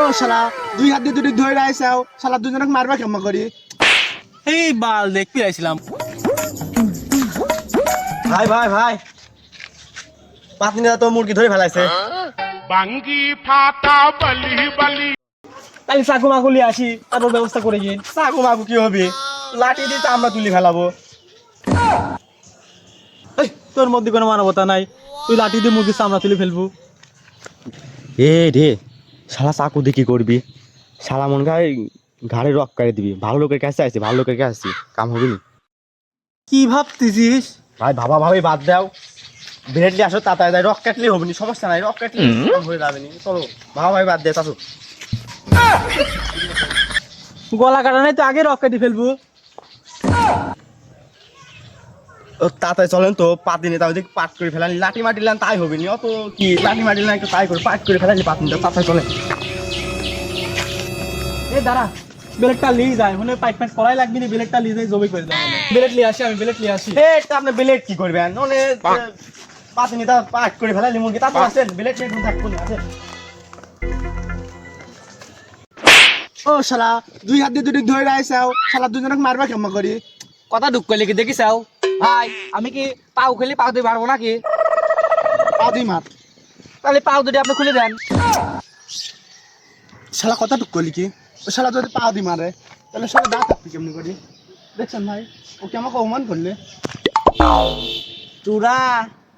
ও শালা দুই হাত দিয়ে দুটি ধরে আইসাও শালা দুজনক মারবা কেমন করি? এই বাল দেখতে আইছিলাম। ভাই ভাই ভাই। পাতনি তো মুরগি ধরে ফেলাইছে। বাঙ্গি ফাটা বলি বলি। তাহলে চাকু মাকু লিয়ে আসি তারপর ব্যবস্থা করে গিয়ে। চাকু মাকু কি হবে? লাঠি দিয়ে আমরা তুলি ফেলাবো। এই, তোর মধ্যে কোনো মানবতা নাই। তুই লাঠি দিয়ে মুরগির সামনা তুলে ফেলব। এ রে শালা চাকু দিয়ে কি করবি? শালা মন গায়ে ঘাড়ে রক করে দিবি। ভালো লোকের কাছে আসছি ভালো লোকের কাছে আসছি কাম হবে নি? কি ভাবতেছিস? ভাই ভাবা ভাবি বাদ দাও। ব্রেডলি আসো তাতায় দেয় রক কাটলে হবে নি সমস্যা নাই। রক কাটলে হয়ে যাবে নি। চলো ভাবা ভাবি বাদ দে চাচু। গলা কাটা নাই তো আগে রক কেটে ফেলব। ও তাতায় চলেন তো পাতি নিয়ে তাও পাট করে ফেলানি লাঠি মাটি লান তাই হবে নি। অত কি লাঠি মাটি লান তাই করে পাট করে ফেলানি পাতি নিতে তাতায় চলে এ দাঁড়া বেলেটটা লিয়ে যায় মানে পাইপ পাইপ করাই লাগবি না বেলেটটা লিয়ে যায় জমি করে বেলেট লিয়ে আসি আমি বেলেট লিয়ে আসি। এ তা আপনি ব্লেড কি করবেন? ননে পাতি নিতে পাট করে ফেলানি মুরগি তারপর আসেন ব্লেড মেট থাকব না আসেন। ও শালা দুই হাত দিয়ে দুটি ধরে আইসাও শালা দুজনক মারবা কেমন করি? কথা দুঃখ করলে কি দেখি চাও ভাই আমি কি পাও খেলে পাও দিয়ে পারব নাকি? পা দুই মার। তাহলে পাও দুটি আপনি খুলে দেন। শালা কথা টুক করলি কি? ও শালা যদি পা দি মারে তাহলে শালা দাঁত থাকবি কেমনি করি? দেখছেন ভাই? ওকে আমাকে অপমান করলে? তোরা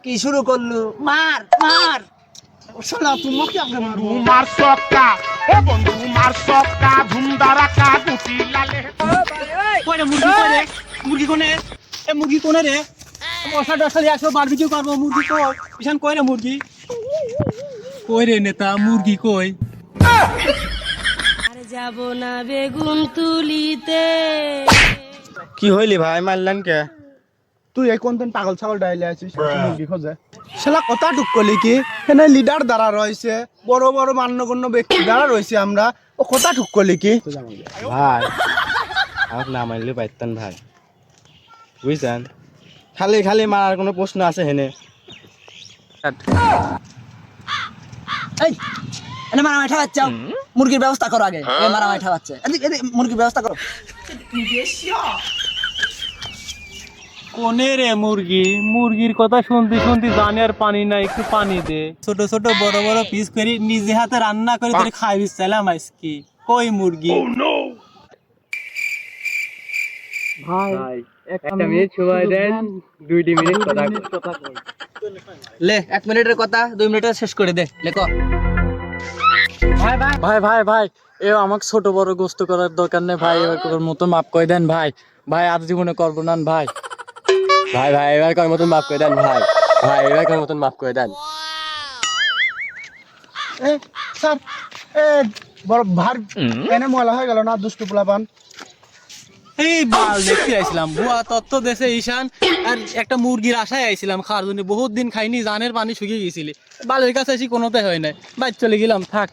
কি শুরু করলু? মার মার। ও শালা তুমি কি আগে মারবো? উমার সক্কা। ও বন্ধু ধুমদারাকা গুটি লালে। মুরগি কোনে? এ মুরগি কোনে রে? মশা দিয়ে আসো বারবিকিউ করব মুরগি কই? পিছন কই রে মুরগি? কই রে নেতা মুরগি কই? আর যাব না বেগুন তুলিতে। কি হইলি ভাই মারলেন কে? তুই এই কোন পাগল ছাগল ডাইলে আছিস মুরগি খোঁজে? শালা কথা টুক করলি কি? এখানে লিডার দ্বারা রয়েছে বড় বড় মান্যগণ্য ব্যক্তি দ্বারা রয়েছে আমরা। ও কথা টুক করলি কি? ভাই আমাকে না মারলে পাইতেন ভাই। বুঝছেন? খালি খালি মারার কোনো প্রশ্ন আছে হেনে। মারামারি ঠাকাচ্ছে মুরগির ব্যবস্থা করো আগে। মারামারি ঠাকাচ্ছে মুরগির ব্যবস্থা করো। কোনে রে মুরগি? মুরগির কথা শুনতে শুনতে জানি আর পানি নাই একটু পানি দে। ছোট ছোট বড় বড় পিস করে নিজে হাতে রান্না করে তোর খাইবি চাইলাম আজকে। কই মুরগি? লে এক মিনিটের কথা দুই মিনিটে শেষ করে দে লেখ। ভাই ভাই। ভাই এ আমাকে ছোট বড় গোস্ত করার দরকার নেই ভাই এবার মতো মাপ করে দেন ভাই। ভাই আর জীবনে করব না ভাই। ভাই ভাই এবার কর মতন মাফ করে দেন ভাই। ভাই এবার কর মতন মাফ করে দেন। এ স্যার এ বড় ভার এনে ময়লা হয়ে গেল না দুষ্টু পোলাপান? এই বাল দেখতে আইছিলাম। বুয়া তত্ত্ব দেশে ঈশান। আর একটা মুরগির আশায় আইছিলাম খাওয়ার জন্য। বহুত দিন খাইনি জানের পানি শুকিয়ে গেছিলি। বালের কাছে আসি কোনোতে হয় নাই। বাইর চলে গেলাম থাক।